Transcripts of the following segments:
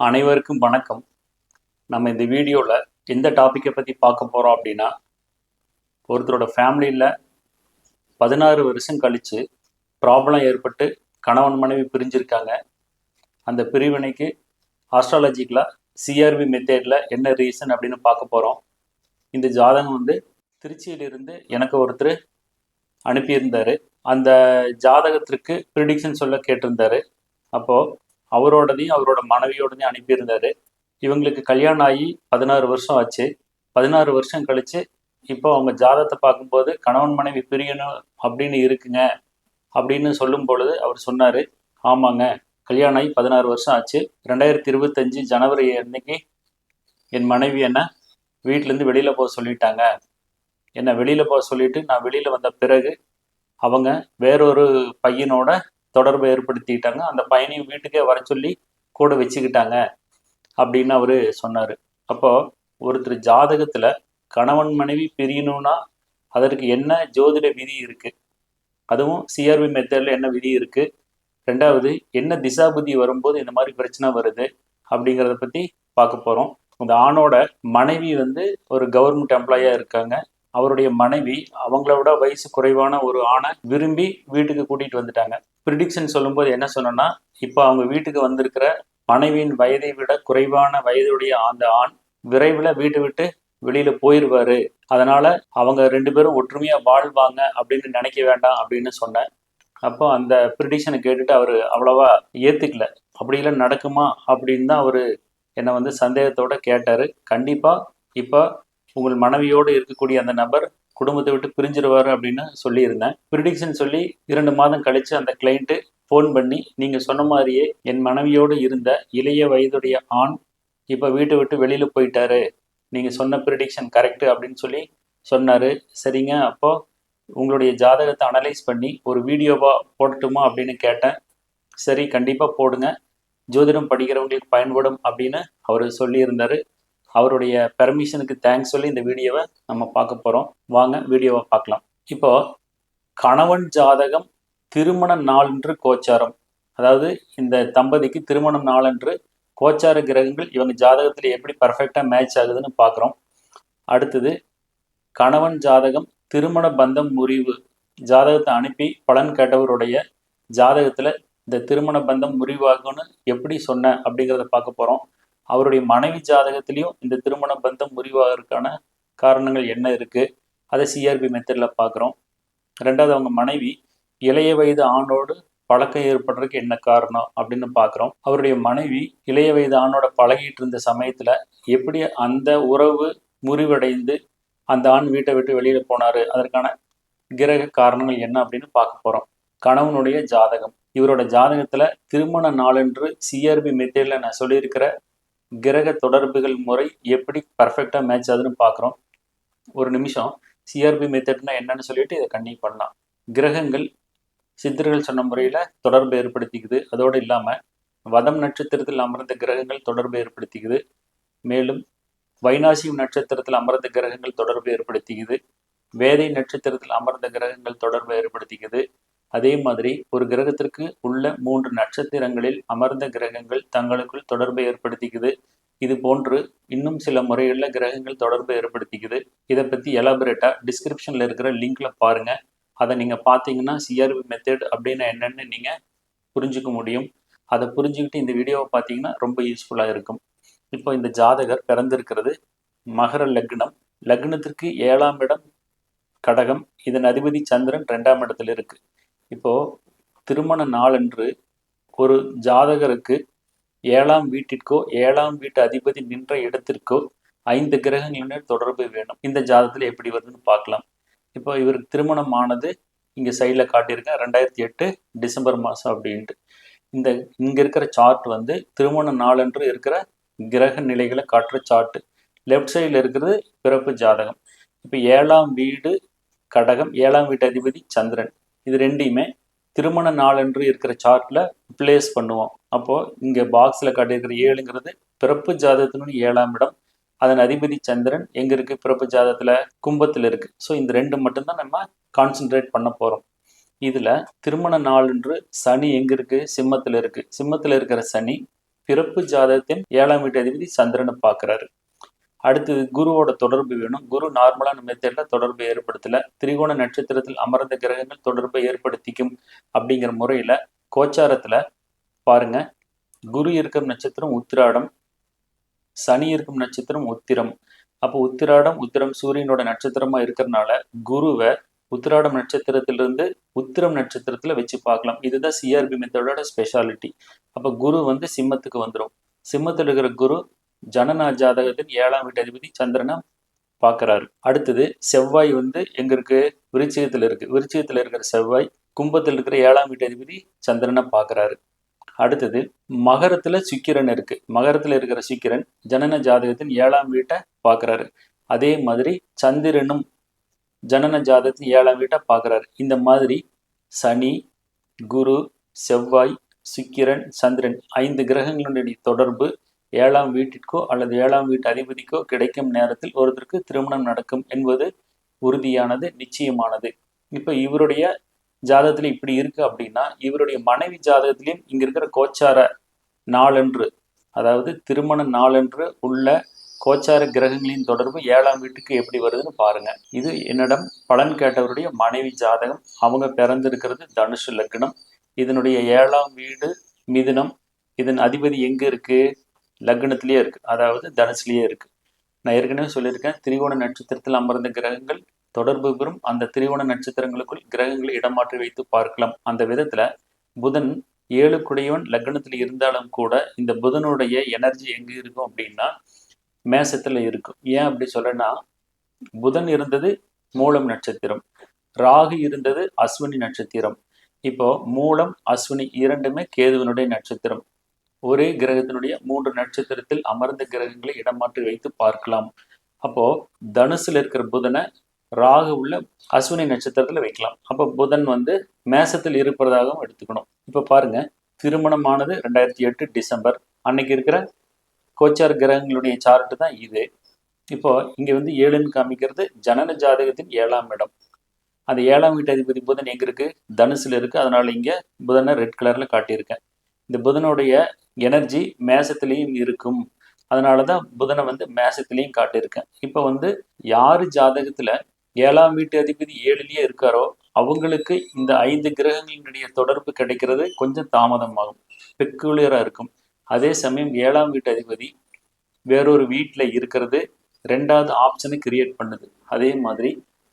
அனைவருக்கும் வணக்கம். நம்ம இந்த வீடியோவில் எந்த டாப்பிக்கை பற்றி பார்க்க போகிறோம் அப்படின்னா ஒருத்தரோட ஃபேமிலியில் பதினாறு வருஷம் கழித்து ப்ராப்ளம் ஏற்பட்டு கணவன் மனைவி பிரிஞ்சிருக்காங்க. அந்த பிரிவினைக்கு ஆஸ்ட்ராலஜிக்கலாக சிஆர்பி மெத்தேடில் என்ன ரீசன் அப்படின்னு பார்க்க போகிறோம் இந்த ஜாதகம் வந்து திருச்சியிலிருந்து எனக்கு ஒருத்தர் அனுப்பியிருந்தார். அந்த ஜாதகத்திற்கு ப்ரிடிக்ஷன் சொல்ல கேட்டிருந்தாரு. அப்போது அவரோடதையும் அவரோட மனைவியோடதையும் அனுப்பியிருந்தாரு. இவங்களுக்கு கல்யாணம் ஆகி பதினாறு வருஷம் ஆச்சு. பதினாறு வருஷம் கழிச்சு இப்போ அவங்க ஜாதகத்தை பார்க்கும்போது கணவன் மனைவி பிரியணும் அப்படின்னு இருக்குங்க அப்படின்னு சொல்லும் பொழுது அவர் சொன்னார் ஆமாங்க கல்யாணம் ஆகி பதினாறு வருஷம் ஆச்சு. ரெண்டாயிரத்தி இருபத்தஞ்சு ஜனவரி அன்னைக்கு என் மனைவி என்ன வீட்டிலேருந்து வெளியில் போக சொல்லிட்டாங்க. என்னை வெளியில் போக சொல்லிட்டு நான் வெளியில் வந்த பிறகு அவங்க வேறொரு பையனோட தொடர்பை ஏற்படுத்திக்கிட்டாங்க. அந்த பையனையும் வீட்டுக்கே வர சொல்லி கூட வச்சுக்கிட்டாங்க அப்படின்னு அவர் சொன்னார். அப்போ ஒருத்தர் ஜாதகத்தில் கணவன் மனைவி பிரியணும்னா அதற்கு என்ன ஜோதிட விதி இருக்குது அதுவும் சிஆர்பி மெத்தடில் என்ன விதி இருக்குது ரெண்டாவது என்ன திசாபுதி வரும்போது இந்த மாதிரி பிரச்சனை வருது அப்படிங்கிறத பற்றி பார்க்க போகிறோம் அந்த ஆணோட மனைவி வந்து ஒரு கவர்மெண்ட் எம்ப்ளாயாக இருக்காங்க. அவருடைய மனைவி அவங்கள விட வயசு குறைவான ஒரு ஆணை விரும்பி வீட்டுக்கு கூட்டிகிட்டு வந்துட்டாங்க. ப்ரிடிக்ஷன் சொல்லும்போது என்ன சொன்னோன்னா இப்போ அவங்க வீட்டுக்கு வந்திருக்கிற மனைவியின் வயதை விட குறைவான வயதுடைய அந்த ஆண் விரைவில் வீட்டை விட்டு வெளியில போயிடுவாரு அதனால அவங்க ரெண்டு பேரும் ஒற்றுமையா வாழ்வாங்க அப்படின்னு நினைக்க வேண்டாம் அப்படின்னு சொன்னேன். அப்போ அந்த ப்ரிடிக்ஷனை கேட்டுட்டு அவர் அவ்வளவா ஏத்துக்கல. அப்படிலாம் நடக்குமா அப்படின்னு தான் அவர் என்னை வந்து சந்தேகத்தோட கேட்டாரு. கண்டிப்பா இப்போ உங்கள் மனைவியோடு இருக்கக்கூடிய அந்த நபர் குடும்பத்தை விட்டு பிரிஞ்சிருவாரு அப்படின்னு சொல்லியிருந்தேன். ப்ரிடிக்ஷன் சொல்லி இரண்டு மாதம் கழிச்சு அந்த கிளைண்ட்டு ஃபோன் பண்ணி நீங்கள் சொன்ன மாதிரியே என் மனைவியோடு இருந்த இளைய வயதுடைய ஆண் இப்போ வீட்டை விட்டு வெளியில் போயிட்டாரு. நீங்கள் சொன்ன ப்ரிடிக்ஷன் கரெக்டு அப்படின்னு சொல்லி சொன்னார். சரிங்க அப்போ உங்களுடைய ஜாதகத்தை அனலைஸ் பண்ணி ஒரு வீடியோவாக போடட்டுமா அப்படின்னு கேட்டேன். சரி கண்டிப்பாக போடுங்க. ஜோதிடம் படிக்கிறவங்களுக்கு பயன்படும் அப்படின்னு அவர் சொல்லியிருந்தார். அவருடைய பெர்மிஷனுக்கு தேங்க்ஸ் சொல்லி இந்த வீடியோவை நம்ம பார்க்க போகிறோம் வாங்க வீடியோவை பார்க்கலாம். இப்போ கணவன் ஜாதகம் திருமண நாளன்று கோச்சாரம். அதாவது இந்த தம்பதிக்கு திருமணம் நாளன்று கோச்சார கிரகங்கள் இவங்க ஜாதகத்தில் எப்படி பர்ஃபெக்டாக மேட்ச் ஆகுதுன்னு பார்க்குறோம். அடுத்தது கணவன் ஜாதகம் திருமண பந்தம் முறிவு. ஜாதகத்தை அனுப்பி பலன் கேட்டவருடைய ஜாதகத்தில் இந்த திருமண பந்தம் முறிவாகும்னு எப்படி சொன்னேன் அப்படிங்கிறத பார்க்க போகிறோம் அவருடைய மனைவி ஜாதகத்திலையும் இந்த திருமண பந்தம் முறிவாகிறதுக்கான காரணங்கள் என்ன இருக்குது அதை சிஆர்பி மெத்தடில் பார்க்குறோம். ரெண்டாவது அவங்க மனைவி இளைய வயது ஆணோடு பழக்கம் ஏற்படுறதுக்கு என்ன காரணம் அப்படின்னு பார்க்குறோம். அவருடைய மனைவி இளைய வயது ஆணோட பழகிட்டு இருந்த சமயத்தில் எப்படி அந்த உறவு முறிவடைந்து அந்த ஆண் வீட்டை விட்டு வெளியில் போனார்? அதற்கான கிரக காரணங்கள் என்ன அப்படின்னு பார்க்க போகிறோம் கணவனுடைய ஜாதகம். இவரோட ஜாதகத்தில் திருமண நாளன்று சிஆர்பி மெத்தேடில் நான் சொல்லியிருக்கிற கிரக தொடர்புகள் முறை எப்படி பர்ஃபெக்டாக மேட்ச் ஆகுதுன்னு பார்க்குறோம். ஒரு நிமிஷம். சிஆர்பி மெத்தட்னா என்னன்னு சொல்லிட்டு இதை கண்டிப்பாக பண்ணலாம். கிரகங்கள் சித்தர்கள் சொன்ன முறையில் தொடர்பு ஏற்படுத்திக்குது. அதோடு இல்லாமல் வதம் நட்சத்திரத்தில் அமர்ந்த கிரகங்கள் தொடர்பு ஏற்படுத்திக்குது. மேலும் வைனாசியம் நட்சத்திரத்தில் அமர்ந்த கிரகங்கள் தொடர்பு ஏற்படுத்திக்குது. வேதை நட்சத்திரத்தில் அமர்ந்த கிரகங்கள் தொடர்பு ஏற்படுத்திக்குது. அதே மாதிரி ஒரு கிரகத்திற்கு உள்ள மூன்று நட்சத்திரங்களில் அமர்ந்த கிரகங்கள் தங்களுக்குள் தொடர்பை ஏற்படுத்திக்குது. இது போன்று இன்னும் சில முறைகளில் கிரகங்கள் தொடர்பை ஏற்படுத்திக்குது. இதை பற்றி எலாபரேட்டாக டிஸ்கிரிப்ஷனில் இருக்கிற லிங்க்ல பாருங்கள் அதை நீங்கள் பார்த்தீங்கன்னா சிஆர்பி மெத்தட் அப்படின்னா என்னென்னு நீங்கள் புரிஞ்சுக்க முடியும். அதை புரிஞ்சுக்கிட்டு இந்த வீடியோவை பார்த்தீங்கன்னா ரொம்ப யூஸ்ஃபுல்லாக இருக்கும். இப்போ இந்த ஜாதகர் பிறந்திருக்கிறது மகர லக்னம். லக்னத்திற்கு ஏழாம் இடம் கடகம். இதன் அதிபதி சந்திரன் ரெண்டாம் இடத்துல இருக்குது இப்போ திருமண நாளன்று ஒரு ஜாதகருக்கு ஏழாம் வீட்டிற்கோ ஏழாம் வீட்டு அதிபதி நின்ற இடத்திற்கோ ஐந்து கிரகங்களுடன் தொடர்பு வேணும். இந்த ஜாதகத்தில் எப்படி வருதுன்னு பார்க்கலாம். இப்போ இவருக்கு திருமணம் ஆனது இங்கே சைடில் காட்டியிருக்கேன் ரெண்டாயிரத்தி எட்டு டிசம்பர் மாதம் அப்படின்ட்டு. இந்த இங்கே இருக்கிற சார்ட் வந்து திருமண நாளன்று இருக்கிற கிரக நிலைகளை காட்டுற சார்ட்டு லெஃப்ட் சைடில் இருக்கிறது பிறப்பு ஜாதகம். இப்போ ஏழாம் வீடு கடகம் ஏழாம் வீட்டு அதிபதி சந்திரன். இது ரெண்டையுமே திருமண நாளன்று இருக்கிற சார்ட்டில் பிளேஸ் பண்ணுவோம். அப்போது இங்கே பாக்ஸில் காட்டியிருக்கிற ஏழுங்கிறது பிறப்பு ஜாதகத்தினுடைய ஏழாம் இடம். அதன் அதிபதி சந்திரன் எங்கே இருக்குது பிறப்பு ஜாதகத்தில் கும்பத்தில் இருக்குது ஸோ இந்த ரெண்டு மட்டும்தான் நம்ம கான்சென்ட்ரேட் பண்ண போகிறோம் இதில் திருமண நாளன்று சனி எங்கே இருக்குது சிம்மத்தில் இருக்குது சிம்மத்தில் இருக்கிற சனி பிறப்பு ஜாதகத்தின் ஏழாம் வீட்டு அதிபதி சந்திரனை பார்க்குறாரு. அடுத்தது குருவோட தொடர்பு வேணும். குரு நார்மலான மெத்தட்ல தொடர்பை ஏற்படுத்தல. திரிகோண நட்சத்திரத்தில் அமர்ந்த கிரகங்கள் தொடர்பை ஏற்படுத்திக்கும் அப்படிங்கிற முறையில கோச்சாரத்துல பாருங்க. குரு இருக்கும் நட்சத்திரம் உத்திராடம் சனி இருக்கும் நட்சத்திரம் உத்திரம். அப்போ உத்திராடம் உத்திரம் சூரியனோட நட்சத்திரமா இருக்கிறனால குருவை உத்திராடம் நட்சத்திரத்திலிருந்து உத்திரம் நட்சத்திரத்துல வச்சு பார்க்கலாம். இதுதான் சிஆர்பி மெத்தடோட ஸ்பெஷாலிட்டி அப்ப குரு வந்து சிம்மத்துக்கு வந்துடும் சிம்மத்தில் இருக்கிற குரு ஜனனா ஜாதகத்தின் ஏழாம் வீட்டு அதிபதி சந்திரனை பார்க்கறாரு. அடுத்தது செவ்வாய் வந்து எங்க இருக்கு? விருச்சிகத்தில் இருக்கு. விருச்சிகத்தில் இருக்கிற செவ்வாய் கும்பத்தில் இருக்கிற ஏழாம் வீட்டு அதிபதி சந்திரனை பார்க்கறாரு. அடுத்தது மகரத்துல சுக்கிரன் இருக்கு. மகரத்துல இருக்கிற சுக்கிரன் ஜனன ஜாதகத்தின் ஏழாம் வீட்டை பார்க்கறாரு. அதே மாதிரி சந்திரனும் ஜனன ஜாதகத்தின் ஏழாம் வீட்டை பார்க்கறாரு. இந்த மாதிரி சனி குரு செவ்வாய் சுக்கிரன் சந்திரன் ஐந்து கிரகங்களுடைய தொடர்பு ஏழாம் வீட்டிற்கோ அல்லது ஏழாம் வீட்டு அதிபதிக்கோ கிடைக்கும் நேரத்தில் ஒருத்தருக்கு திருமணம் நடக்கும் என்பது உறுதியானது நிச்சயமானது. இப்போ இவருடைய ஜாதகத்தில் இப்படி இருக்கு அப்படின்னா இவருடைய மனைவி ஜாதகத்திலையும் இங்க இருக்கிற கோச்சார நாளன்று அதாவது திருமண நாளன்று உள்ள கோச்சார கிரகங்களின் தொடர்பு ஏழாம் வீட்டுக்கு எப்படி வருதுன்னு பாருங்க. இது என்னிடம் பலன் கேட்டவருடைய மனைவி ஜாதகம் அவங்க பிறந்திருக்கிறது தனுஷு லக்னம். இதனுடைய ஏழாம் வீடு மிதுனம். இதன் அதிபதி எங்க இருக்கு? லக்னத்திலேயே இருக்கு. அதாவது தனுசுலயே இருக்கு. நான் ஏற்கனவே சொல்லியிருக்கேன் திரிகோண நட்சத்திரத்தில் அமர்ந்த கிரகங்கள் தொடர்பு பெறும். அந்த திரிகோண நட்சத்திரங்களுக்குள் கிரகங்களை இடமாற்றி வைத்து பார்க்கலாம். அந்த விதத்துல புதன் ஏழுக்குடையவன் லக்னத்தில் இருந்தாலும் கூட இந்த புதனுடைய எனர்ஜி எங்க இருக்கும் அப்படின்னா மேசத்துல இருக்கும். ஏன் அப்படி சொல்லனா புதன் இருந்தது மூலம் நட்சத்திரம் ராகு இருந்தது அஸ்வினி நட்சத்திரம். இப்போ மூலம் அஸ்வினி இரண்டுமே கேதுவனுடைய நட்சத்திரம். ஒரே கிரகத்தினுடைய மூன்று நட்சத்திரத்தில் அமர்ந்த கிரகங்களை இடமாற்றி வைத்து பார்க்கலாம். அப்போ தனுசுல இருக்கிற புதனை ராகு உள்ள அஸ்வினி நட்சத்திரத்துல வைக்கலாம். அப்போ புதன் வந்து மேசத்தில் இருப்பதாகவும் எடுத்துக்கணும். இப்போ பாருங்க திருமணமானது ரெண்டாயிரத்தி எட்டு டிசம்பர். அன்னைக்கு இருக்கிற கோச்சார் கிரகங்களுடைய சார்ட்டு தான் இது. இப்போ இங்க வந்து ஏழுன்னு காமிக்கிறது ஜனன ஜாதகத்தின் ஏழாம் இடம். அந்த ஏழாம் வீட்டு அதிபதி புதன் எங்க இருக்கு? தனுசுல இருக்கு. அதனால இங்க புதனை ரெட் கலர்ல காட்டியிருக்கேன். இந்த புதனுடைய எனர்ஜி மேசத்திலையும் இருக்கும். அதனால தான் புதனை வந்து மேசத்திலையும் காட்டியிருக்கேன். இப்போ வந்து யார் ஜாதகத்தில் ஏழாம் வீட்டு அதிபதி ஏழுலேயே இருக்காரோ அவங்களுக்கு இந்த ஐந்து கிரகங்களினுடைய தொடர்பு கிடைக்கிறது கொஞ்சம் தாமதமாகும். பெக்குலராக இருக்கும். அதே சமயம் ஏழாம் வீட்டு அதிபதி வேறொரு வீட்டில் இருக்கிறது ரெண்டாவது ஆப்ஷனை கிரியேட் பண்ணுது. அதே மாதிரி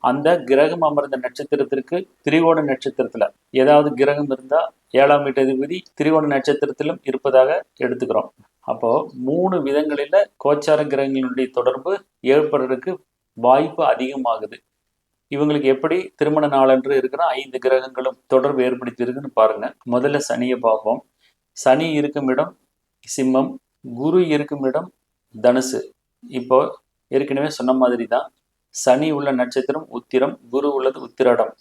அந்த கிரகம் அமர்ந்த நட்சத்திரத்திற்கு திரிகோண நட்சத்திரத்துல ஏதாவது கிரகம் இருந்தா ஏழாம் வீட்டு அதிபதி திரிகோண நட்சத்திரத்திலும் இருப்பதாக எடுத்துக்கிறோம். அப்போ மூணு விதங்களில கோச்சார கிரகங்களுடைய தொடர்பு ஏற்படுறதுக்கு வாய்ப்பு அதிகமாகுது. இவங்களுக்கு எப்படி திருமண நாளன்று இருக்கிற ஐந்து கிரகங்களும் தொடர்பு ஏற்படுத்தியிருக்குன்னு பாருங்க. முதல்ல சனியை பார்ப்போம். சனி இருக்கும் இடம் சிம்மம் குரு இருக்கும் இடம் தனுசு. இப்போ ஏற்கனவே சொன்ன மாதிரி தான் சனி உள்ள நட்சத்திரம் உத்திரம் குரு உள்ளது உத்திராடம்.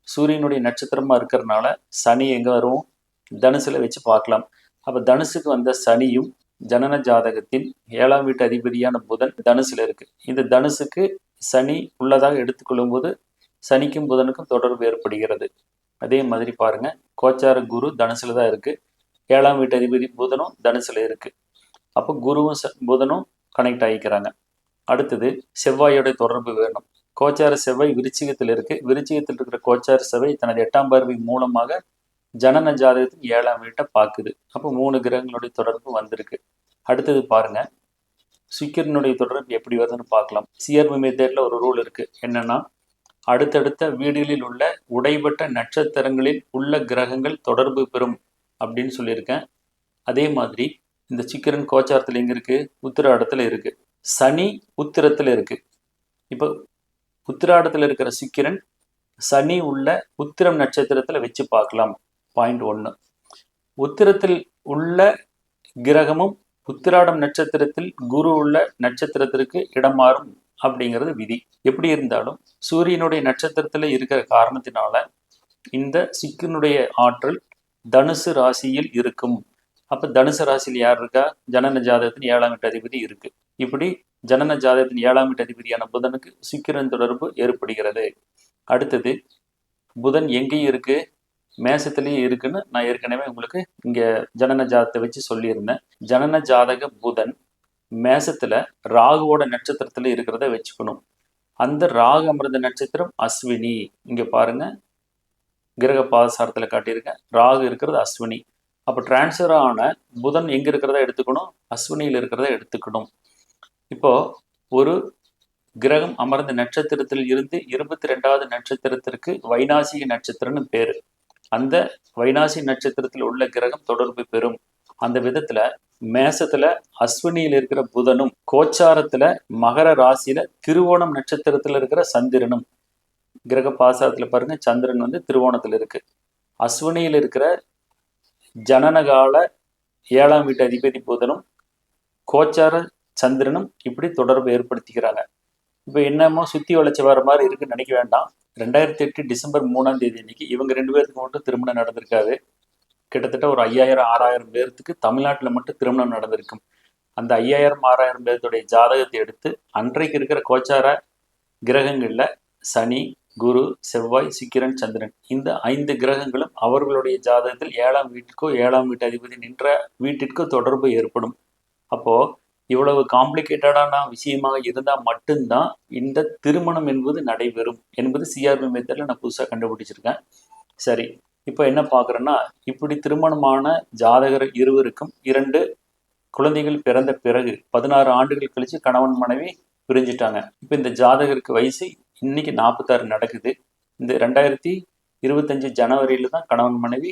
சூரியனுடைய நட்சத்திரமா இருக்கிறதுனால சனி எங்க வரும் தனுசுல வச்சு பார்க்கலாம். அப்ப தனுசுக்கு வந்த சனியும் ஜனன ஜாதகத்தின் ஏழாம் வீட்டு அதிபதியான புதன் தனுசுல இருக்கு. இந்த தனுசுக்கு சனி உள்ளதாக எடுத்துக்கொள்ளும் போது சனிக்கும் புதனுக்கும் தொடர்பு ஏற்படுகிறது. அதே மாதிரி பாருங்க கோச்சார குரு தனுசுல தான் இருக்கு. ஏழாம் வீட்டு அதிபதி புதனும் தனுசுல இருக்கு. அப்போ குருவும் ச- புதனும் கனெக்ட் ஆகிக்கிறாங்க. அடுத்தது செவ்வாயோட தொடர்பு வேணும். கோச்சார செவ்வாய் விருச்சிகத்தில் இருக்கு. விருச்சிகத்தில் இருக்கிற கோச்சார செவ்வாய் தனது எட்டாம் பார்வை மூலமாக ஜனன ஜாதகத்தின் ஏழாம் வீட்டை பார்க்குது. அப்போ மூணு கிரகங்களுடைய தொடர்பு வந்திருக்கு. அடுத்தது பாருங்க. சுக்கிரனுடைய தொடர்பு எப்படி வருதுன்னு பார்க்கலாம். சிஆர்பி மெத்தேட்ல ஒரு ரூல் இருக்கு. என்னன்னா அடுத்தடுத்த வீடுகளில் உள்ள உடைபட்ட நட்சத்திரங்களில் உள்ள கிரகங்கள் தொடர்பு பெறும் அப்படின்னு சொல்லியிருக்கேன். அதே மாதிரி இந்த சுக்கிரன் கோச்சாரத்தில் எங்கே இருக்கு? உத்திராடத்துல இருக்கு. சனி உத்திரத்தில் இருக்கு. இப்போ உத்திராடத்தில் இருக்கிற சிக்கிரன் சனி உள்ள உத்திரம் நட்சத்திரத்தில் வச்சு பார்க்கலாம். பாயிண்ட் ஒன்று உத்திரத்தில் உள்ள கிரகமும் உத்திராடம் நட்சத்திரத்தில் குரு உள்ள நட்சத்திரத்திற்கு இடம் மாறும் அப்படிங்கிறது விதி. எப்படி இருந்தாலும் சூரியனுடைய நட்சத்திரத்தில் இருக்கிற காரணத்தினால இந்த சிக்கனுடைய ஆற்றல் தனுசு ராசியில் இருக்கும். அப்போ தனுசு ராசியில் யார் இருக்கா? ஜனன ஜாதகத்தின் ஏழாம் வீட்டு அதிபதி இருக்கு. இப்படி ஜனன ஜாதகத்தின் ஏழாம் வீட்டு அதிபதியான புதனுக்கு சுக்கிரன் தொடர்பு ஏற்படுகிறது. அடுத்தது புதன் எங்கேயும் இருக்கு? மேசத்துலேயும் இருக்குன்னு நான் ஏற்கனவே உங்களுக்கு இங்கே ஜனன ஜாதகத்தை வச்சு சொல்லியிருந்தேன். ஜனன ஜாதக புதன் மேசத்துல ராகுவோட நட்சத்திரத்துல இருக்கிறத வச்சுக்கணும். அந்த ராகு அமிர்த நட்சத்திரம் அஸ்வினி. இங்க பாருங்க கிரக பாதசாரத்தில் காட்டியிருக்கேன். ராகு இருக்கிறது அஸ்வினி. அப்போ டிரான்ஸ்ஃபர் ஆன புதன் எங்கே இருக்கிறத எடுத்துக்கணும்? அஸ்வினியில் இருக்கிறத எடுத்துக்கணும். இப்போ ஒரு கிரகம் அமர்ந்த நட்சத்திரத்தில் இருந்து இருபத்தி ரெண்டாவது நட்சத்திரத்திற்கு வைனாசிக நட்சத்திரம்னு பேர். அந்த வைனாசி நட்சத்திரத்தில் உள்ள கிரகம் தொடர்பு பெறும். அந்த விதத்துல மேசத்துல அஸ்வினியில் இருக்கிற புதனும் கோச்சாரத்துல மகர ராசியில திருவோணம் நட்சத்திரத்துல இருக்கிற சந்திரனும். கிரக பாசாரத்துல பாருங்க சந்திரன் வந்து திருவோணத்துல இருக்கு. அஸ்வினியில் இருக்கிற ஜனனகால ஏழாம் வீட்டு அதிபதி புதனும் கோச்சார சந்திரனும் இப்படி தொடர்பு ஏற்படுத்திக்கிறாங்க இப்போ என்னமோ சுத்தி வளைச்சி வர மாதிரி இருக்குன்னு நினைக்க வேண்டாம். ரெண்டாயிரத்தி எட்டு டிசம்பர் மூணாம் தேதி அன்னைக்கு இவங்க ரெண்டு பேருக்கு மட்டும் திருமணம் நடந்திருக்காது. கிட்டத்தட்ட ஒரு ஐயாயிரம் ஆறாயிரம் பேர்த்துக்கு தமிழ்நாட்டில் மட்டும் திருமணம் நடந்திருக்கும். அந்த ஐயாயிரம் ஆறாயிரம் பேர்த்துடைய ஜாதகத்தை எடுத்து அன்றைக்கு இருக்கிற கோச்சார கிரகங்களில் சனி குரு செவ்வாய் சுக்கிரன் சந்திரன். இந்த ஐந்து கிரகங்களும் அவர்களுடைய ஜாதகத்தில் ஏழாம் வீட்டுக்கோ ஏழாம் வீட்டு அதிபதி நின்ற வீட்டிற்கோ தொடர்பு ஏற்படும். அப்போ இவ்வளவு காம்ப்ளிகேட்டடான விஷயமாக இருந்தால் மட்டும்தான் இந்த திருமணம் என்பது நடைபெறும் என்பது சிஆர்பி மெத்தடில் நான் புதுசாக கண்டுபிடிச்சிருக்கேன். சரி இப்போ என்ன பார்க்குறேன்னா இப்படி திருமணமான ஜாதகர் இருவருக்கும் இரண்டு குழந்தைகள் பிறந்த பிறகு பதினாறு ஆண்டுகள் கழித்து கணவன் மனைவி பிரிஞ்சிட்டாங்க. இப்போ இந்த ஜாதகருக்கு வயசு இன்னைக்கு நாற்பத்தாறு நடக்குது. இந்த ரெண்டாயிரத்தி இருபத்தஞ்சு ஜனவரியில தான் கணவன் மனைவி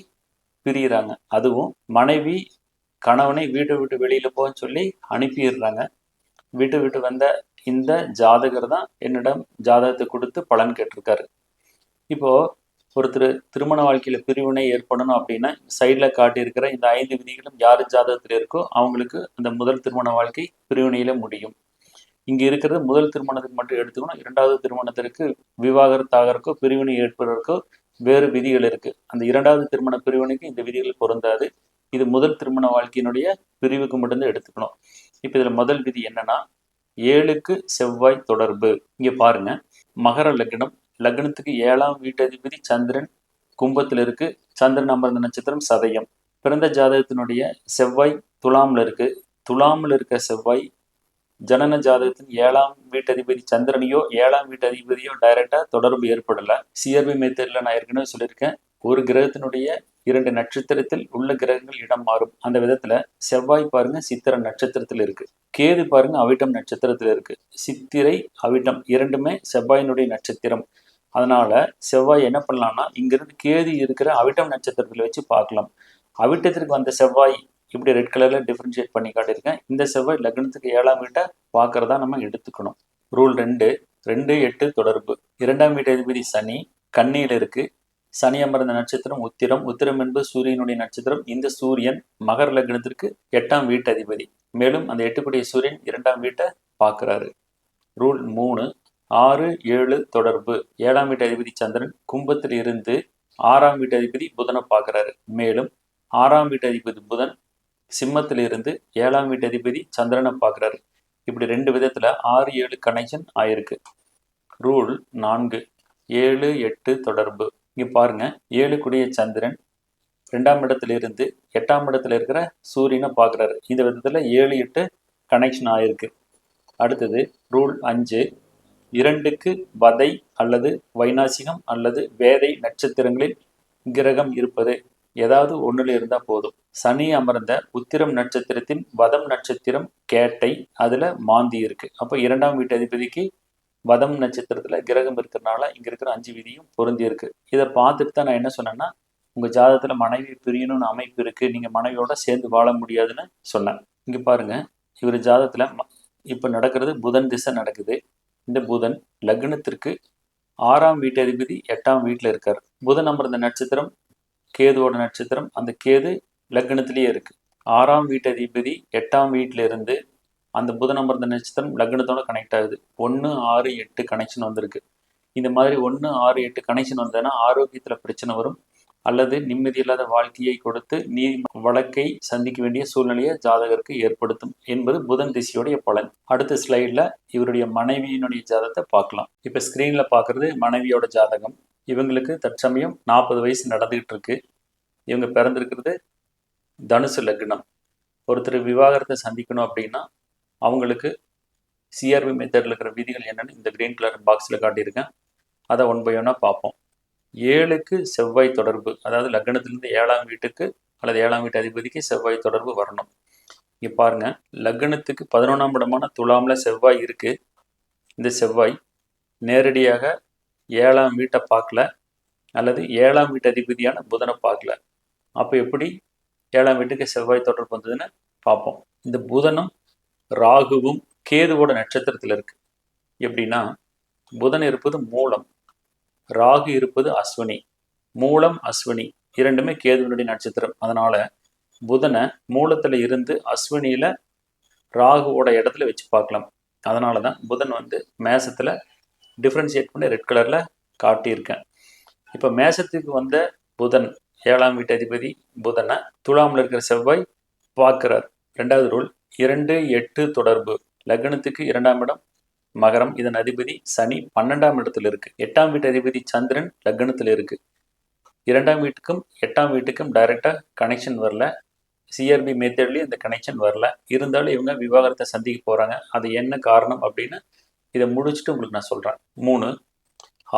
பிரியிறாங்க. அதுவும் மனைவி கணவனை வீட்டை விட்டு வெளியில போன்னு சொல்லி அனுப்பிடுறாங்க. வீட்டை விட்டு வந்த இந்த ஜாதகர் தான் என்னிடம் ஜாதகத்தை கொடுத்து பலன் கேட்டிருக்காரு. இப்போ ஒருத்தர் திருமண வாழ்க்கையில பிரிவினை ஏற்படணும் அப்படின்னா சைட்ல காட்டியிருக்கிற இந்த ஐந்து விதிகளும் யார் ஜாதகத்தில் இருக்கோ அவங்களுக்கு அந்த முதல் திருமண வாழ்க்கை பிரிவினையில முடியும். இங்க இருக்கிறது முதல் திருமணத்துக்கு மட்டும் எடுத்துக்கணும். இரண்டாவது திருமணத்திற்கு விவாகரத்தாகிறக்கோ பிரிவினை ஏற்படுறதுக்கோ வேறு விதிகள் இருக்கு. அந்த இரண்டாவது திருமண பிரிவினைக்கு இந்த விதிகள் பொருந்தாது. இது முதல் திருமண வாழ்க்கையினுடைய பிரிவுக்கு மட்டும்தான் எடுத்துக்கணும். இப்போ இதில் முதல் விதி என்னன்னா ஏழுக்கு செவ்வாய் தொடர்பு. இங்கே பாருங்க. மகர லக்னம் லக்னத்துக்கு ஏழாம் வீட்டதிபதி சந்திரன் கும்பத்தில் இருக்கு. சந்திரன் அமர்ந்த நட்சத்திரம் சதயம். பிறந்த ஜாதகத்தினுடைய செவ்வாய் துலாமில் இருக்கு. துலாமில் இருக்க செவ்வாய் ஜனன ஜாதகத்தின் ஏழாம் வீட்டதிபதி சந்திரனையோ ஏழாம் வீட்டதிபதியோ டைரக்டா தொடர்பு ஏற்படலை. சிஆர்பி மெத்தட்ல நான் ஏற்கனவே சொல்லியிருக்கேன். ஒரு கிரகத்தினுடைய இரண்டு நட்சத்திரத்தில் உள்ள கிரகங்கள் இடம் மாறும். அந்த விதத்துல செவ்வாய் பாருங்க சித்திர நட்சத்திரத்தில் இருக்கு. கேது பாருங்க அவிட்டம் நட்சத்திரத்தில் இருக்கு. சித்திரை அவிட்டம் இரண்டுமே செவ்வாயினுடைய நட்சத்திரம். அதனால செவ்வாய் என்ன பண்ணலாம்னா இங்கிருந்து கேது இருக்கிற அவிட்டம் நட்சத்திரத்தில் வச்சு பார்க்கலாம். அவிட்டத்திற்கு வந்த செவ்வாய் இப்படி ரெட் கலர்ல டிஃப்ரென்ஷியேட் பண்ணி காட்டியிருக்கேன். இந்த செவ்வாய் லக்னத்துக்கு ஏழாம் வீட்டை பார்க்கறதா நம்ம எடுத்துக்கணும். ரூல் ரெண்டு ரெண்டு எட்டு தொடர்பு. இரண்டாம் வீட்டு அதிபதி சனி கண்ணியில் இருக்கு. சனி அமர்ந்த நட்சத்திரம் உத்திரம். உத்திரம் என்பது சூரியனுடைய நட்சத்திரம். இந்த சூரியன் மகர லக்னத்திற்கு எட்டாம் வீட்டு அதிபதி. மேலும் அந்த எட்டுக்குடைய சூரியன் இரண்டாம் வீட்டை பார்க்கறாரு. ரூல் மூணு ஆறு ஏழு தொடர்பு. ஏழாம் வீட்டு அதிபதி சந்திரன் கும்பத்தில் இருந்து ஆறாம் வீட்டு அதிபதி புதனை பார்க்கறாரு. மேலும் ஆறாம் வீட்டு அதிபதி புதன் சிம்மத்தில் இருந்து ஏழாம் வீட்டு அதிபதி சந்திரனை பார்க்குறாரு. இப்படி ரெண்டு விதத்தில் ஆறு ஏழு கனெக்ஷன் ஆயிருக்கு. ரூல் நான்கு ஏழு எட்டு தொடர்பு. இங்கே பாருங்கள் ஏழு குடிய சந்திரன் ரெண்டாம் இடத்துல இருந்து எட்டாம் இடத்துல இருக்கிற சூரியனை பார்க்குறாரு. இந்த விதத்தில் ஏழு எட்டு கனெக்ஷன் ஆயிருக்கு. அடுத்தது ரூல் அஞ்சு இரண்டுக்கு வதை அல்லது வைநாசிகம் அல்லது வேதை நட்சத்திரங்களில் கிரகம் இருப்பது. ஏதாவது ஒன்றில் இருந்தால் போதும். சனி அமர்ந்த உத்திரம் நட்சத்திரத்தின் வதம் நட்சத்திரம் கேட்டை அதில் மாந்தி இருக்கு. அப்போ இரண்டாம் வீட்டு அதிபதிக்கு வதம் நட்சத்திரத்தில் கிரகம் இருக்கிறனால இங்கே இருக்கிற அஞ்சு விதியும் பொருந்தி இருக்கு. இதை பார்த்துட்டு தான் நான் என்ன சொன்னேன்னா உங்கள் ஜாதகத்தில் மனைவி பிரியணும்னு அமைப்பு இருக்குது நீங்கள் மனைவியோட சேர்ந்து வாழ முடியாதுன்னு சொன்னேன். இங்கே பாருங்கள் இவர் ஜாதகத்தில் ம- நடக்கிறது புதன் திசை நடக்குது. இந்த புதன் லக்னத்திற்கு ஆறாம் வீட்டு அதிபதி எட்டாம் வீட்டில் இருக்கார். புதன் அமர்ந்த நட்சத்திரம் கேதுவோட நட்சத்திரம் அந்த கேது லக்னத்திலேயே இருக்குது ஆறாம் வீட்டு அதிபதி எட்டாம் வீட்டிலிருந்து அந்த புதன் அமர்ந்த நட்சத்திரம் லக்னத்தோட கனெக்ட் ஆகுது. ஒன்று ஆறு எட்டு கனெக்ஷன் வந்திருக்கு. இந்த மாதிரி ஒன்று ஆறு எட்டு கனெக்ஷன் வந்ததுன்னா ஆரோக்கியத்தில் பிரச்சனை வரும். அல்லது நிம்மதியில்லாத வாழ்க்கையை கொடுத்து நீ வழக்கை சந்திக்க வேண்டிய சூழ்நிலையை ஜாதகருக்கு ஏற்படுத்தும் என்பது புதன் திசையுடைய பலன். அடுத்த ஸ்லைடில் இவருடைய மனைவியினுடைய ஜாதகத்தை பார்க்கலாம். இப்போ ஸ்க்ரீனில் பார்க்குறது மனைவியோட ஜாதகம். இவங்களுக்கு தற்சமயம் நாற்பது வயசு நடந்துக்கிட்டு இருக்கு இவங்க பிறந்திருக்கிறது தனுசு லக்னம். ஒருத்தர் விவாகரத்தை சந்திக்கணும் அப்படின்னா அவங்களுக்கு சிஆர்பி மெத்தடில் இருக்கிற விதிகள் என்னென்னு இந்த கிரீன் கலர் பாக்ஸில் காட்டியிருக்கேன். அதை ஒன் பை ஒன்னாக பார்ப்போம். ஏழுக்கு செவ்வாய் தொடர்பு அதாவது லக்னத்திலிருந்து ஏழாம் வீட்டுக்கு அல்லது ஏழாம் வீட்டு அதிபதிக்கு செவ்வாய் தொடர்பு வரணும். இங்கே பாருங்கள் லக்னத்துக்கு பதினொன்றாம் இடமான துலாமில் செவ்வாய் இருக்குது இந்த செவ்வாய் நேரடியாக ஏழாம் வீட்டை பார்க்கல அல்லது ஏழாம் வீட்டு அதிபதியான புதனை பார்க்கல. அப்போ எப்படி ஏழாம் வீட்டுக்கு செவ்வாய் தொடர்பு வந்ததுன்னு பார்ப்போம். இந்த புதனும் ராகுவும் கேதுவோட நட்சத்திரத்தில் இருக்கு. எப்படின்னா புதன் இருப்பது மூலம் ராகு இருப்பது அஸ்வினி மூலம் அஸ்வினி இரண்டுமே கேதுவனுடைய நட்சத்திரம். அதனால புதனை மூலத்தில் இருந்து அஸ்வினியில் ராகுவோட இடத்துல வச்சு பார்க்கலாம். அதனால தான் புதன் வந்து மேசத்தில் டிஃப்ரென்ஷியேட் பண்ணி ரெட் கலரில் காட்டியிருக்கேன். இப்போ மேசத்துக்கு வந்த புதன் ஏழாம் வீட்டு அதிபதி புதனை துலாமில் இருக்கிற செவ்வாய் பார்க்கிறார். ரெண்டாவது ரூல் இரண்டு எட்டு தொடர்பு. லக்னத்துக்கு இரண்டாம் இடம் மகரம். இதன் அதிபதி சனி பன்னெண்டாம் இடத்துல இருக்கு. எட்டாம் வீட்டு அதிபதி சந்திரன் லக்னத்தில் இருக்கு. இரண்டாம் வீட்டுக்கும் எட்டாம் வீட்டுக்கும் டைரெக்டாக கனெக்ஷன் வரல. சிஆர்பி மெத்தட்லேயும் இந்த கனெக்ஷன் வரல. இருந்தாலும் இவங்க விவாகரத்தை சந்திக்க போகிறாங்க அது என்ன காரணம் அப்படின்னு இதை முடிச்சுட்டு உங்களுக்கு நான் சொல்கிறேன் மூணு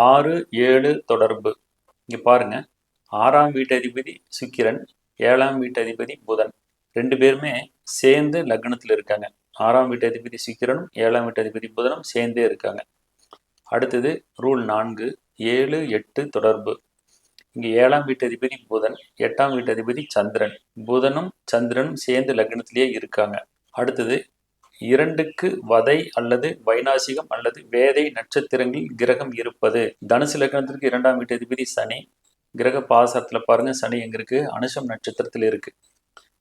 ஆறு ஏழு தொடர்பு. இங்கே பாருங்கள் ஆறாம் வீட்டு அதிபதி சுக்கிரன் ஏழாம் வீட்டு அதிபதி புதன். ரெண்டு பேருமே சேர்ந்து லக்னத்தில் இருக்காங்க. ஆறாம் வீட்டு அதிபதி சுக்கிரனும் ஏழாம் வீட்டு அதிபதி புதனும் சேர்ந்தே இருக்காங்க. அடுத்தது ரூல் நான்கு ஏழு எட்டு தொடர்பு. இங்கே ஏழாம் வீட்டு அதிபதி புதன் எட்டாம் வீட்டு அதிபதி சந்திரன். புதனும் சந்திரனும் சேர்ந்து லக்னத்திலேயே இருக்காங்க. அடுத்தது இரண்டுக்கு வதை அல்லது வைநாசிகம் அல்லது வேதை நட்சத்திரங்களில் கிரகம் இருப்பது. தனுசு லக்னத்திற்கு இரண்டாம் வீட்டு அதிபதி சனி. கிரக பாசத்தில் பாருங்க சனி எங்க இருக்கு? அனுஷம் நட்சத்திரத்தில் இருக்கு.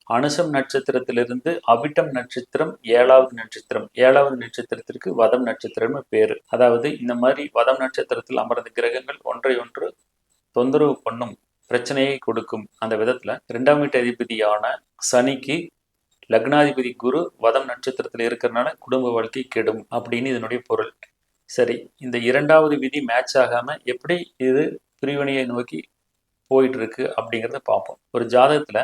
அனுஷம் நட்சத்திரத்திலிருந்து அவிட்டம் நட்சத்திரம் ஏழாவது நட்சத்திரம். ஏழாவது நட்சத்திரத்திற்கு வதம் நட்சத்திரம்னு பேரு. அதாவது இந்த மாதிரி வதம் நட்சத்திரத்தில் அமர்ந்த கிரகங்கள் ஒன்றை ஒன்று தொந்தரவு பண்ணும் பிரச்சனையை கொடுக்கும் அந்த விதத்துல. இரண்டாம் வீட்டு அதிபதியான சனிக்கு லக்னாதிபதி குரு வதம் நட்சத்திரத்தில் இருக்கிறனால குடும்ப வாழ்க்கை கெடும் அப்படின்னு இதனுடைய பொருள். சரி இந்த இரண்டாவது விதி மேட்ச் ஆகாம எப்படி இது பிரிவினையை நோக்கி போயிட்டு இருக்கு அப்படிங்கிறத பார்ப்போம். ஒரு ஜாதகத்துல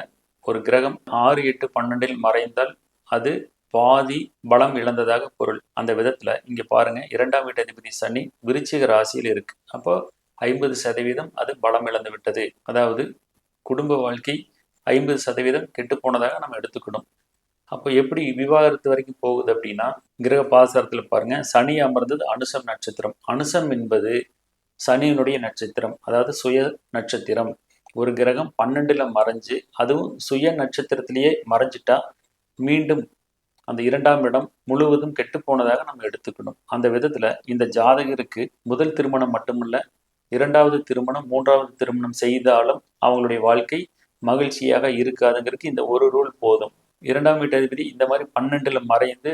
ஒரு கிரகம் ஆறு எட்டு பன்னெண்டில் மறைந்தால் அது பாதி பலம் இழந்ததாக பொருள். அந்த விதத்துல இங்க பாருங்க இரண்டாம் வீட்டு அதிபதி சனி விருச்சிக ராசியில் இருக்கு. அப்போ ஐம்பது சதவீதம் அது பலம் இழந்து விட்டது. அதாவது குடும்ப வாழ்க்கை ஐம்பது சதவீதம் கெட்டு போனதாக நம்ம எடுத்துக்கணும். அப்போ எப்படி விவாகரத்து வரைக்கும் போகுது அப்படின்னா கிரக பாசாரத்தில் பாருங்க சனி அமர்ந்தது அனுசம் நட்சத்திரம். அனுசம் என்பது சனியினுடைய நட்சத்திரம் அதாவது சுய நட்சத்திரம். ஒரு கிரகம் பன்னெண்டில் மறைஞ்சு அதுவும் சுய நட்சத்திரத்திலேயே மறைஞ்சிட்டா மீண்டும் அந்த இரண்டாம் இடம் முழுவதும் கெட்டு போனதாக நம்ம எடுத்துக்கணும். அந்த விதத்தில் இந்த ஜாதகருக்கு முதல் திருமணம் மட்டுமல்ல இரண்டாவது திருமணம் மூன்றாவது திருமணம் செய்தாலும் அவங்களுடைய வாழ்க்கை மகிழ்ச்சியாக இருக்காதுங்கிறதுக்கு இந்த ஒரு ரூல் போதும். இரண்டாம் வீட்டதிபதி இந்த மாதிரி பன்னெண்டில் மறைந்து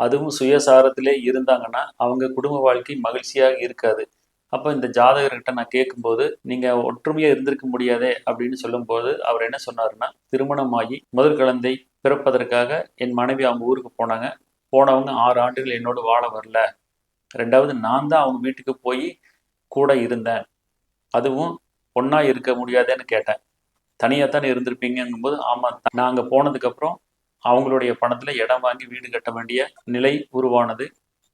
அதுவும் சுயசாரத்திலே இருந்தாங்கன்னா அவங்க குடும்ப வாழ்க்கை மகிழ்ச்சியாக இருக்காது. அப்போ இந்த ஜாதகர்கிட்ட நான் கேட்கும்போது நீங்கள் ஒற்றுமையாக இருந்திருக்க முடியாதே அப்படின்னு சொல்லும்போது அவர் என்ன சொன்னாருன்னா திருமணமாகி முதல் குழந்தை பிறப்பதற்காக என் மனைவி அவங்க ஊருக்கு போனாங்க. போனவங்க ஆறு ஆண்டுகள் என்னோடு வாழ வரல. ரெண்டாவது நான் தான் அவங்க வீட்டுக்கு போய் கூட இருந்தேன். அதுவும் ஒன்றா இருக்க முடியாதேன்னு கேட்டேன். தனியாக தானே இருந்திருப்பீங்கும்போது ஆமாம் நாங்கள் போனதுக்கப்புறம் அவங்களுடைய பணத்தில் இடம் வாங்கி வீடு கட்ட வேண்டிய நிலை உருவானது.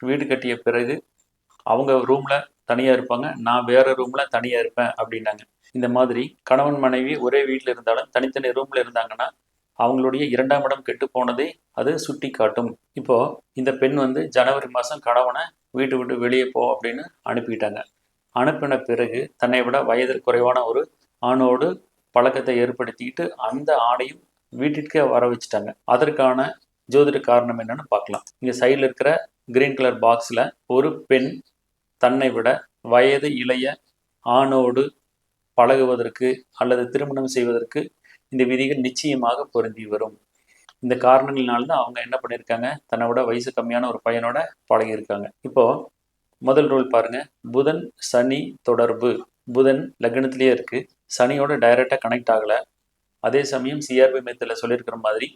வீடு கட்டிய பிறகு அவங்க ரூமில் தனியாக இருப்பாங்க நான் வேறு ரூமில் தனியாக இருப்பேன் அப்படின்னாங்க. இந்த மாதிரி கணவன் மனைவி ஒரே வீட்டில் இருந்தாலும் தனித்தனி ரூமில் இருந்தாங்கன்னா அவங்களுடைய இரண்டாம் இடம் கெட்டு போனதை அது சுட்டி காட்டும் இப்போது இந்த பெண் வந்து ஜனவரி மாதம் கணவனை வீட்டு விட்டு வெளியே போ அப்படின்னு அனுப்பிட்டாங்க. அனுப்பின பிறகு தன்னை விட வயதில் குறைவான ஒரு ஆணோடு பழக்கத்தை ஏற்படுத்திக்கிட்டு அந்த ஆணையும் வீட்டிற்கே வர வச்சுட்டாங்க. அதற்கான ஜோதிட காரணம் என்னன்னு பார்க்கலாம். இங்கே சைடில் இருக்கிற கிரீன் கலர் பாக்ஸில் ஒரு பெண் தன்னை விட வயது இளைய ஆணோடு பழகுவதற்கு அல்லது திருமணம் செய்வதற்கு இந்த விதிகள் நிச்சயமாக பொருந்தி வரும். இந்த காரணங்களினால்தான் அவங்க என்ன பண்ணியிருக்காங்க? தன்னை விட வயசு கம்மியான ஒரு பையனோட பழகியிருக்காங்க. இப்போ முதல் ரூல் பாருங்க. புதன் சனி தொடர்பு. புதன் லக்னத்திலேயே இருக்கு. சனியோட டைரக்டா கனெக்ட் ஆகலை. அதே சமயம் சிஆர்பி மையத்தில் சொல்லியிருக்கிற மாதிரி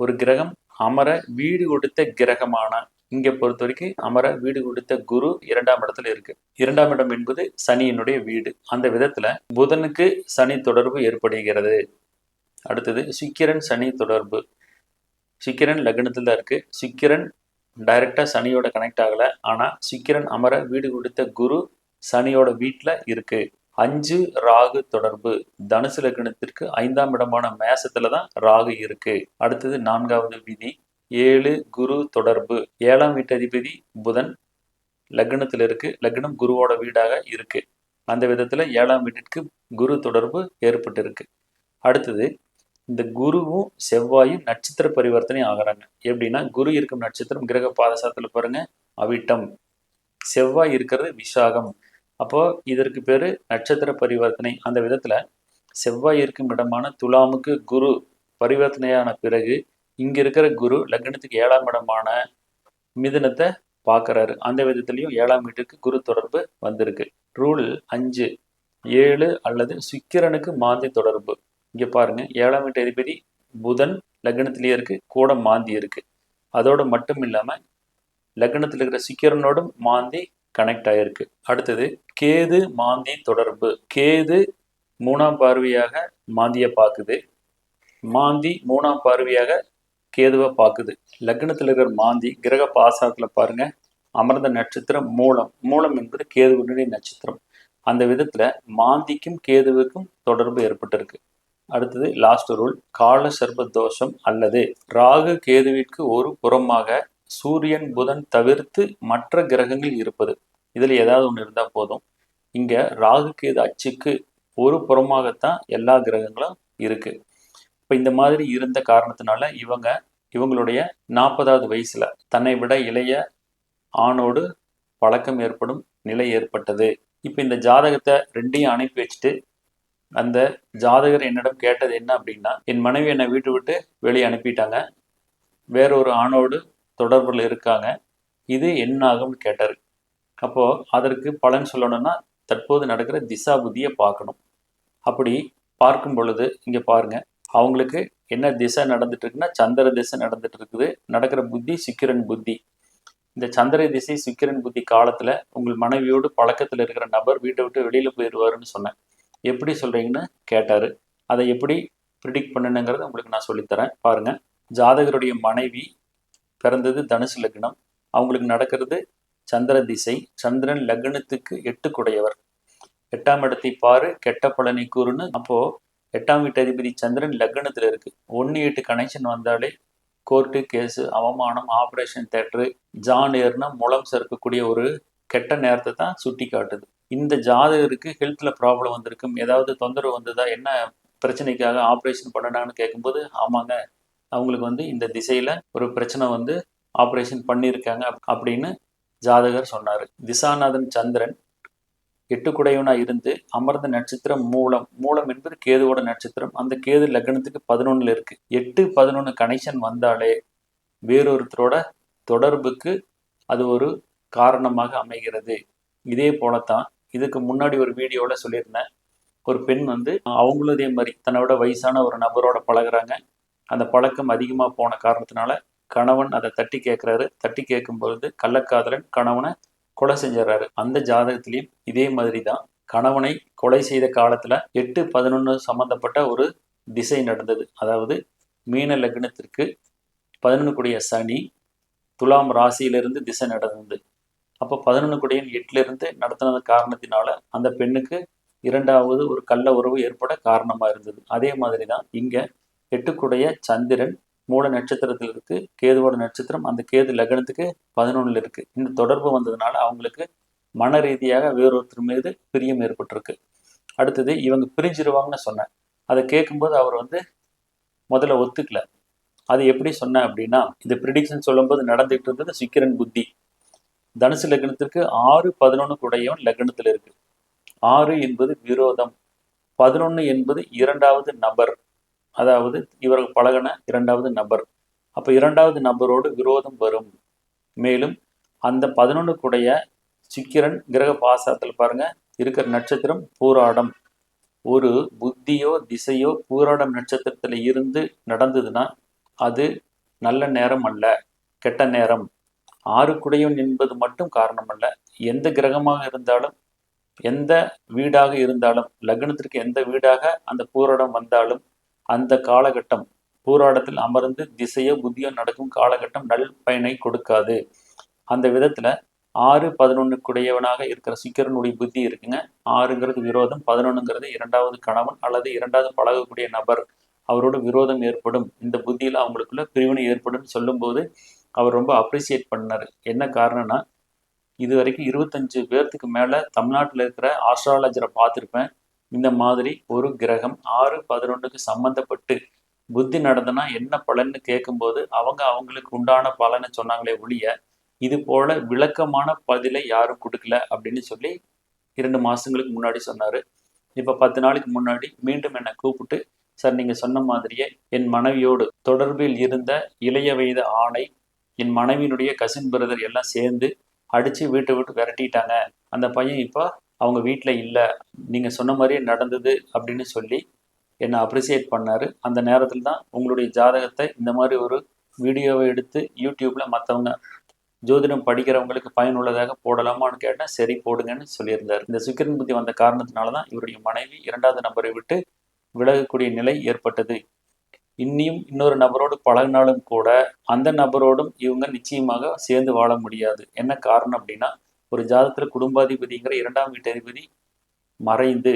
ஒரு கிரகம் அமர வீடு கொடுத்த கிரகமான இங்கே பொறுத்த வரைக்கும் அமர வீடு கொடுத்த குரு இரண்டாம் இடத்துல இருக்கு. இரண்டாம் இடம் என்பது சனியினுடைய வீடு. அந்த விதத்துல புதனுக்கு சனி தொடர்பு ஏற்படுகிறது. அடுத்தது சுக்கிரன் சனி தொடர்பு. சுக்கிரன் லக்னத்தில் தான் இருக்கு. சுக்கிரன் டைரக்டா சனியோட கனெக்ட் ஆகல. ஆனால் சுக்கிரன் அமர வீடு கொடுத்த குரு சனியோட வீட்டில் இருக்கு. அஞ்சு ராகு தொடர்பு. தனுசு லக்னத்திற்கு ஐந்தாம் இடமான மேசத்துல தான் ராகு இருக்கு. அடுத்தது நான்காவது விதி ஏழு குரு தொடர்பு. ஏழாம் வீட்டு அதிபதி புதன் லக்னத்தில் இருக்கு. லக்னம் குருவோட வீடாக இருக்கு. அந்த விதத்துல ஏழாம் வீட்டிற்கு குரு தொடர்பு ஏற்பட்டிருக்கு. அடுத்தது இந்த குருவும் செவ்வாயும் நட்சத்திர பரிவர்த்தனை ஆகுறாங்க. எப்படின்னா குரு இருக்கும் நட்சத்திரம் கிரக பாதசாரத்துல பாருங்க அவிட்டம். செவ்வாய் இருக்கிறது விசாகம். அப்போது இதற்கு பேர் நட்சத்திர பரிவர்த்தனை. அந்த விதத்தில் செவ்வாய் இருக்கும் இடமான துலாமுக்கு குரு பரிவர்த்தனையான பிறகு இங்கே இருக்கிற குரு லக்னத்துக்கு ஏழாம் இடமான மிதுனத்தை பார்க்குறாரு அந்த விதத்துலேயும் ஏழாம் வீட்டுக்கு குரு தொடர்பு வந்திருக்கு. ரூல் அஞ்சு ஏழு அல்லது சுக்கிரனுக்கு மாந்தி தொடர்பு. இங்கே பாருங்கள் ஏழாம் வீட்டு அதிபதி புதன் லக்னத்திலேயே இருக்கு கூட மாந்தி இருக்குது அதோடு மட்டும் இல்லாமல் லக்னத்தில் இருக்கிற சுக்கிரனோடும் மாந்தி கனெக்ட் ஆயிருக்கு. அடுத்தது கேது மாந்தி தொடர்பு. கேது மூணாம் பார்வையாக மாந்தியை பார்க்குது. மாந்தி மூணாம் பார்வையாக கேதுவை பார்க்குது. லக்னத்தில் இருக்கிற மாந்தி கிரக பாசத்தில் பாருங்கள் அமர்ந்த நட்சத்திரம் மூலம். மூலம் என்பது கேதுவினுடைய நட்சத்திரம். அந்த விதத்தில் மாந்திக்கும் கேதுவுக்கும் தொடர்பு ஏற்பட்டிருக்கு. அடுத்தது லாஸ்ட் ரூல் கால சர்ப தோஷம் அல்லது ராகு கேதுவிற்கு ஒரு புறமாக சூரியன் புதன் தவிர்த்து மற்ற கிரகங்கள் இருப்பது. இதில் ஏதாவது ஒன்று இருந்தால் போதும். இங்கே ராகு இது அச்சுக்கு ஒரு புறமாகத்தான் எல்லா கிரகங்களும் இருக்குது இப்போ இந்த மாதிரி இருந்த காரணத்தினால இவங்க இவங்களுடைய நாற்பதாவது வயசுல தன்னை விட இளைய ஆணோடு பழக்கம் ஏற்படும் நிலை ஏற்பட்டது. இப்போ இந்த ஜாதகத்தை ரெண்டையும் அனுப்பி வச்சுட்டு அந்த ஜாதகர் என்னிடம் கேட்டது என்ன அப்படின்னா என் மனைவி என்னை வீட்டு விட்டு வெளியே அனுப்பிட்டாங்க. வேறொரு ஆணோடு தொடர்பில் இருக்காங்க. இது என்ன ஆகும்னு கேட்டார். அப்போது அதற்கு பலன் சொல்லணும்னா தற்போது நடக்கிற திசா புத்தியை பார்க்கணும். அப்படி பார்க்கும் பொழுது இங்கே பாருங்க அவங்களுக்கு என்ன திசை நடந்துட்டு இருக்குன்னா சந்திர திசை நடந்துட்டு இருக்குது நடக்கிற புத்தி சுக்கிரன் புத்தி. இந்த சந்திர திசை சுக்கிரன் புத்தி காலத்தில் உங்கள் மனைவியோடு பழக்கத்தில் இருக்கிற நபர் வீட்டை விட்டு வெளியில் போயிடுவாருன்னு சொன்னேன். எப்படி சொல்கிறீங்கன்னு கேட்டார். அதை எப்படி ப்ரிடிக்ட் பண்ணணுங்கிறத உங்களுக்கு நான் சொல்லித்தரேன். பாருங்கள் ஜாதகருடைய மனைவி பிறந்தது தனுசு லக்னம். அவங்களுக்கு நடக்கிறது சந்திர திசை. சந்திரன் லக்னத்துக்கு எட்டு குடையவர் எட்டாம் இடத்தை பாரு கெட்ட பலனை கூறுன்னு. அப்போ எட்டாம் வீட்டு அதிபதி சந்திரன் லக்னத்தில் இருக்கு. ஒன்று எட்டு கனெக்ஷன் வந்தாலே கோர்ட்டு கேஸு அவமானம் ஆப்ரேஷன் தேட்டரு ஜான் ஏர்னா முளம் சேர்க்கக்கூடிய ஒரு கெட்ட நேரத்தை தான் சுட்டி காட்டுது. இந்த ஜாதகருக்கு ஹெல்த்தில் ப்ராப்ளம் வந்திருக்கும். ஏதாவது தொந்தரவு வந்ததா என்ன பிரச்சனைக்காக ஆப்ரேஷன் பண்ணனான்னு கேட்கும்போது ஆமாங்க அவங்களுக்கு வந்து இந்த திசையில ஒரு பிரச்சனை வந்து ஆப்ரேஷன் பண்ணியிருக்காங்க அப்படின்னு ஜாதகர் சொன்னார். திசாநாதன் சந்திரன் எட்டுக்குடையவனாக இருந்து அமர்ந்த நட்சத்திரம் மூலம் மூலம் என்பது கேதுவோட நட்சத்திரம். அந்த கேது லக்னத்துக்கு பதினொன்றில் இருக்குது எட்டு பதினொன்று கனெக்ஷன் வந்தாலே வேறொருத்தரோட தொடர்புக்கு அது ஒரு காரணமாக அமைகிறது. இதே போலத்தான் இதுக்கு முன்னாடி ஒரு வீடியோவில் சொல்லியிருந்தேன். ஒரு பெண் வந்து அவங்களும் இதே மாதிரி தன்னோட வயசான ஒரு நபரோட பழகுறாங்க. அந்த பழக்கம் அதிகமாக போன காரணத்தினால கணவன் அதை தட்டி கேட்குறாரு தட்டி கேட்கும் பொழுது கள்ளக்காதலன் கணவனை கொலை செஞ்சிடறாரு. அந்த ஜாதகத்திலையும் இதே மாதிரி தான் கணவனை கொலை செய்த காலத்தில் எட்டு பதினொன்று சம்மந்தப்பட்ட ஒரு திசை நடந்தது. அதாவது மீன லக்னத்திற்கு பதினொன்று கூடிய சனி துலாம் ராசியிலிருந்து திசை நடந்தது. அப்போ பதினொன்று கூடியன் எட்டிலிருந்து நடத்தின நடத்தினது காரணத்தினால அந்த பெண்ணுக்கு இரண்டாவது ஒரு கள்ள உறவு ஏற்பட காரணமாக இருந்தது. அதே மாதிரி தான் இங்கே எட்டுக்குடைய சந்திரன் மூல நட்சத்திரத்தில் இருக்குது கேதுவோட நட்சத்திரம் அந்த கேது லக்னத்துக்கு பதினொன்னுல இருக்குது இந்த தொடர்பு வந்ததுனால அவங்களுக்கு மன ரீதியாக வேறொருத்தர் மீது பிரியம் ஏற்பட்டிருக்கு. அடுத்தது இவங்க பிரிஞ்சிருவாங்கன்னு சொன்னேன். அதை கேட்கும்போது அவர் வந்து முதல்ல ஒத்துக்கல. அது எப்படி சொன்னேன் அப்படின்னா இந்த ப்ரிடிக்ஷன் சொல்லும்போது நடந்துகிட்டு இருந்தது சுக்கிரன் புத்தி. தனுசு லக்னத்திற்கு ஆறு பதினொன்று கூடையவன் லக்னத்தில் இருக்கு. ஆறு என்பது விரோதம். பதினொன்று என்பது இரண்டாவது நபர். அதாவது இவர்கள் பழகின இரண்டாவது நபர். அப்போ இரண்டாவது நபரோடு விரோதம் வரும். மேலும் அந்த பதினொன்றுக்குடைய சிக்கிரன் கிரக பாசத்தில் பாருங்க இருக்கிற நட்சத்திரம் பூராடம். ஒரு புத்தியோ திசையோ பூராடம் நட்சத்திரத்தில் இருந்து நடந்ததுன்னா அது நல்ல நேரம் அல்ல கெட்ட நேரம். ஆறுக்குடையவன் என்பது மட்டும் காரணமல்ல எந்த கிரகமாக இருந்தாலும் எந்த வீடாக இருந்தாலும் லக்னத்திற்கு எந்த வீடாக அந்த பூராடம் வந்தாலும் அந்த காலகட்டம். பூராடத்தில் அமர்ந்து திசையோ புத்தியோ நடக்கும் காலகட்டம் நல் பயனை கொடுக்காது. அந்த விதத்தில் ஆறு பதினொன்றுக்குடையவனாக இருக்கிற சிக்கரனுடைய புத்தி இருக்குங்க. ஆறுங்கிறது விரோதம் பதினொன்னுங்கிறது இரண்டாவது கணவன் அல்லது இரண்டாவது பழகக்கூடிய நபர். அவரோட விரோதம் ஏற்படும். இந்த புத்தியில் அவங்களுக்குள்ள பிரிவினை ஏற்படும் சொல்லும்போது அவர் ரொம்ப அப்ரிசியேட் பண்ணார். என்ன காரணம்னா இது வரைக்கும் இருபத்தஞ்சு பேர்த்துக்கு மேலே தமிழ்நாட்டில் இருக்கிற ஆஸ்ட்ராலஜரை பார்த்துருப்பேன். இந்த மாதிரி ஒரு கிரகம் ஆறு பதினொன்றுக்கு சம்மந்தப்பட்டு புத்தி நடந்தனா என்ன பலன்னு கேட்கும்போது அவங்க அவங்களுக்கு உண்டான பலனை சொன்னாங்களே ஒழிய இது போல விளக்கமான பதிலை யாரும் கொடுக்கல அப்படின்னு சொல்லி இரண்டு மாதங்களுக்கு முன்னாடி சொன்னார். இப்போ பத்து நாளைக்கு முன்னாடி மீண்டும் என்னை கூப்பிட்டு சார் நீங்கள் சொன்ன மாதிரியே என் மனைவியோடு தொடர்பில் இருந்த இளைய வயது ஆணை என் மனைவியினுடைய கசின் பிரதர் எல்லாம் சேர்ந்து அடித்து வீட்டை விட்டு விரட்டிட்டாங்க. அந்த பையன் இப்போ அவங்க வீட்டில் இல்லை நீங்கள் சொன்ன மாதிரியே நடந்தது அப்படின்னு சொல்லி என்னை அப்ரிசியேட் பண்ணார். அந்த நேரத்தில் தான் உங்களுடைய ஜாதகத்தை இந்த மாதிரி ஒரு வீடியோவை எடுத்து யூடியூப்பில் மற்றவங்க ஜோதிடம் படிக்கிறவங்களுக்கு பயனுள்ளதாக போடலாமான்னு கேட்டேன். சரி போடுங்கன்னு சொல்லியிருந்தார். இந்த சுக்கிரன் புத்தி வந்த காரணத்தினால தான் இவருடைய மனைவி இரண்டாவது நபரை விட்டு விலகக்கூடிய நிலை ஏற்பட்டது. இன்னியும் இன்னொரு நபரோடு பழகினாலும் கூட அந்த நபரோடும் இவங்க நிச்சயமாக சேர்ந்து வாழ முடியாது. என்ன காரணம் அப்படின்னா ஒரு ஜாதகத்தில் குடும்பாதிபதிங்கிற இரண்டாம் வீட்டதிபதி மறைந்து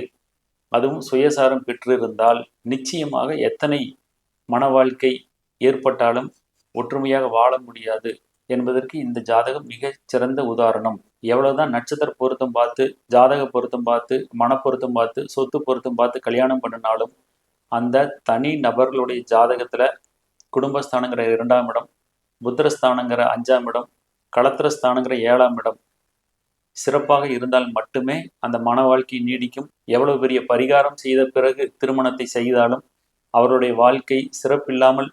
அதுவும் சுயசாரம் பெற்றிருந்தால் நிச்சயமாக எத்தனை மன வாழ்க்கை ஏற்பட்டாலும் ஒற்றுமையாக வாழ முடியாது என்பதற்கு இந்த ஜாதகம் மிகச் சிறந்த உதாரணம். எவ்வளவுதான் நட்சத்திர பொருத்தம் பார்த்து ஜாதக பொருத்தம் பார்த்து மனப்பொருத்தம் பார்த்து சொத்து பொருத்தம் பார்த்து கல்யாணம் பண்ணினாலும் அந்த தனி நபர்களுடைய ஜாதகத்துல குடும்பஸ்தானங்கிற இரண்டாம் இடம் புத்திரஸ்தானங்கிற அஞ்சாம் இடம் களத்திரஸ்தானங்கிற ஏழாம் இடம் சிறப்பாக இருந்தால் மட்டுமே அந்த மன வாழ்க்கை நீடிக்கும். எவ்வளவு பெரிய பரிகாரம் செய்த பிறகு திருமணத்தை செய்தாலும் அவருடைய வாழ்க்கை சிறப்பில்லாமல்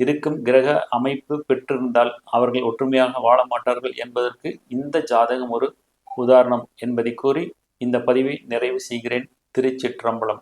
இருக்கும் கிரக அமைப்பு பெற்றிருந்தால் அவர்கள் ஒற்றுமையாக வாழ மாட்டார்கள் என்பதற்கு இந்த ஜாதகம் ஒரு உதாரணம் என்பதை கூறி இந்த பதிவை நிறைவு செய்கிறேன். திருச்சிற்றம்பலம்.